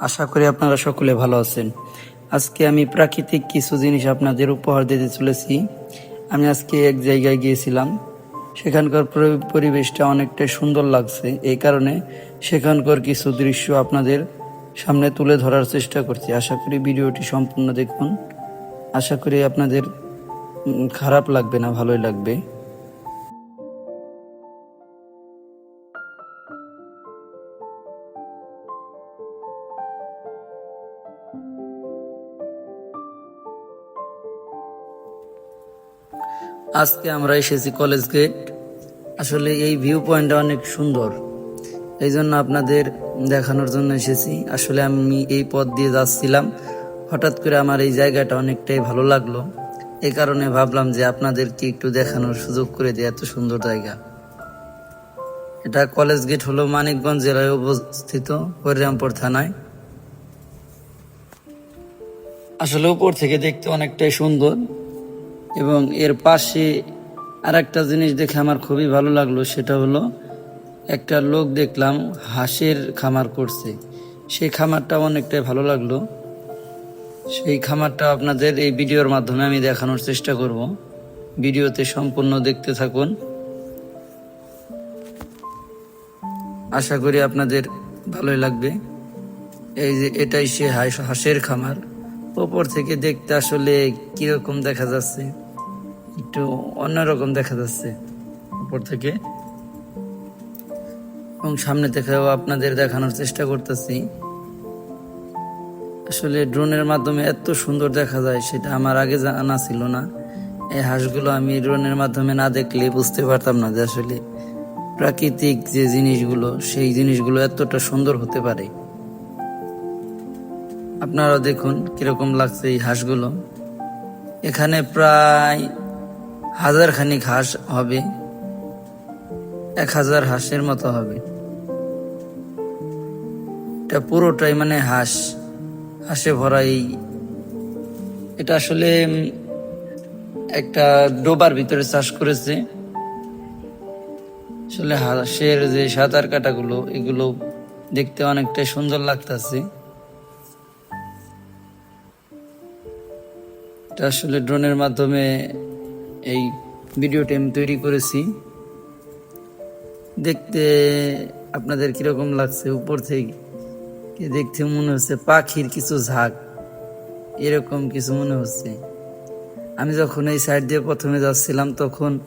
আশা করি আপনারা সকলে ভালো আছেন। আজকে আমি প্রাকৃতিক কিছু জিনিস আপনাদের উপহার দিতে চলেছি। আমি আজকে এক জায়গায় গিয়েছিলাম। সেখানকার পরিবেশটা অনেকটাই সুন্দর লাগছে। এই কারণে সেখানকার কিছু দৃশ্য আপনাদের সামনে তুলে ধরার চেষ্টা করছি। আশা করি ভিডিওটি সম্পূর্ণ দেখুন। আশা করি আপনাদের খারাপ লাগবে না, ভালোই লাগবে। আজকে আমরা এসেছি কলেজ গেট। আসলে এই ভিউ পয়েন্টটা অনেক সুন্দর। এই জন্য আপনাদের দেখানোর জন্য এসেছি। আসলে আমি এই পথ দিয়ে যাচ্ছিলাম। হঠাৎ করে আমার এই জায়গাটা অনেকটাই ভালো লাগল। এই কারণে ভাবলাম যে আপনাদেরকে একটু দেখানোর সুযোগ করে দিই, এত সুন্দর জায়গা। এটা কলেজ গেট হলো মানিকগঞ্জ জেলায় অবস্থিত, হরিরামপুর থানায়। আসলে উপর থেকে দেখতে অনেকটাই সুন্দর। এবং এর পাশে আর একটা জিনিস দেখে আমার খুবই ভালো লাগল, সেটা হলো একটা লোক দেখলাম হাঁসের খামার করছে। সেই খামারটা অনেকটাই ভালো লাগল। সেই খামারটা আপনাদের এই ভিডিওর মাধ্যমে আমি দেখানোর চেষ্টা করব। ভিডিওতে সম্পূর্ণ দেখতে থাকুন। আশা করি আপনাদের ভালোই লাগবে। এই যে এটাই সে হাঁস- হাঁসের খামার। ওপর থেকে দেখতে আসলে কীরকম দেখা যাচ্ছে। একটু অন্যরকম দেখা যাচ্ছে উপর থেকে। এবং সামনে থেকেও আপনাদের দেখানোর চেষ্টা করতেছি। আসলে ড্রোনের মাধ্যমে এত সুন্দর দেখা যায়, সেটা আমার আগে জানা ছিল না। এই হাঁসগুলো আমি ড্রোনের মাধ্যমে না দেখলে বুঝতে পারতাম না যে আসলে প্রাকৃতিক যে জিনিসগুলো, সেই জিনিসগুলো এতটা সুন্দর হতে পারে। আপনারা দেখুন কীরকম লাগছে এই হাঁসগুলো। এখানে প্রায় হাজার খানিক হাঁস হবে, এক হাজার হাঁসের মতো হবে। এটা পুরোটাই মানে হাঁস, হাঁসে ভরা এই এটা আসলে একটা ডোবার ভিতরে চাষ করেছে। আসলে হাঁসের যে সাঁতার কাটাগুলো, এগুলো দেখতে অনেকটাই সুন্দর লাগতেছে। এটা আসলে ড্রোনের মাধ্যমে এই ভিডিওটি আমি তৈরি করেছি। দেখতে আপনাদের কীরকম লাগছে? উপর থেকে দেখতে মনে হচ্ছে পাখির কিছু ঝাঁক। এরকম কিছু মনে হচ্ছে। আমি যখন এই সাইড দিয়ে প্রথমে যাচ্ছিলাম, তখন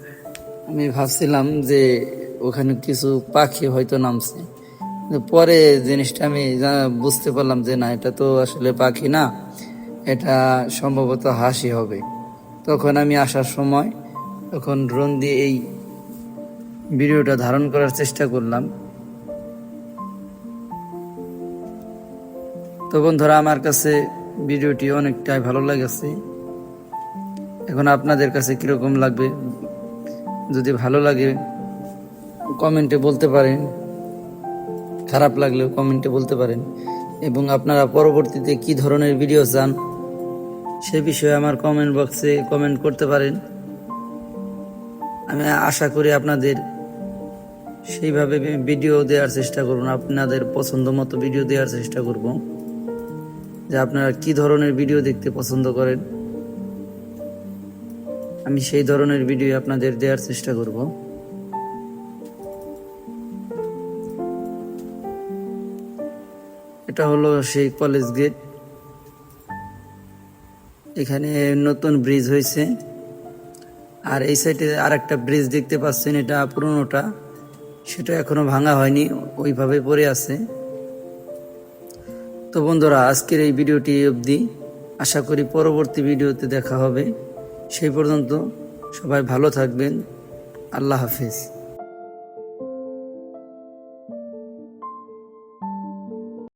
আমি ভাবছিলাম যে ওখানে কিছু পাখি হয়তো নামছে। পরে জিনিসটা আমি বুঝতে পারলাম যে না, এটা তো আসলে পাখি না, এটা সম্ভবত হাসি হবে। তখন আমি আসার সময় তখন ড্রোন দিয়ে এই ভিডিওটা ধারণ করার চেষ্টা করলাম। তো বন্ধুরা, আমার কাছে ভিডিওটি অনেকটাই ভালো লেগেছে। এখন আপনাদের কাছে কীরকম লাগবে? যদি ভালো লাগে, কমেন্টে বলতে পারেন। খারাপ লাগলেও কমেন্টে বলতে পারেন। এবং আপনারা পরবর্তীতে কি ধরনের ভিডিও চান সে বিষয়ে আমার কমেন্ট বক্সে কমেন্ট করতে পারেন। আমি আশা করি আপনাদের সেইভাবে ভিডিও দেওয়ার চেষ্টা করব, আপনাদের পছন্দ মতো ভিডিও দেওয়ার চেষ্টা করব, যে আপনারা কি ধরনের ভিডিও দেখতে পছন্দ করেন। আমি সেই ধরনের ভিডিও আপনাদের দেওয়ার চেষ্টা করব। এটা হলো সেই কলেজ গেট এখানে নতুন ব্রিজ হয়েছে। আর এই সাইডে আর একটা ব্রিজ দেখতে পাচ্ছেন, এটা পুরোনোটা। সেটা এখনও ভাঙা হয়নি, ওইভাবে পড়ে আছে। তো বন্ধুরা, আজকের এই ভিডিওটি অবধি। আশা করি পরবর্তী ভিডিওতে দেখা হবে। সেই পর্যন্ত সবাই ভালো থাকবেন। আল্লাহ হাফিজ।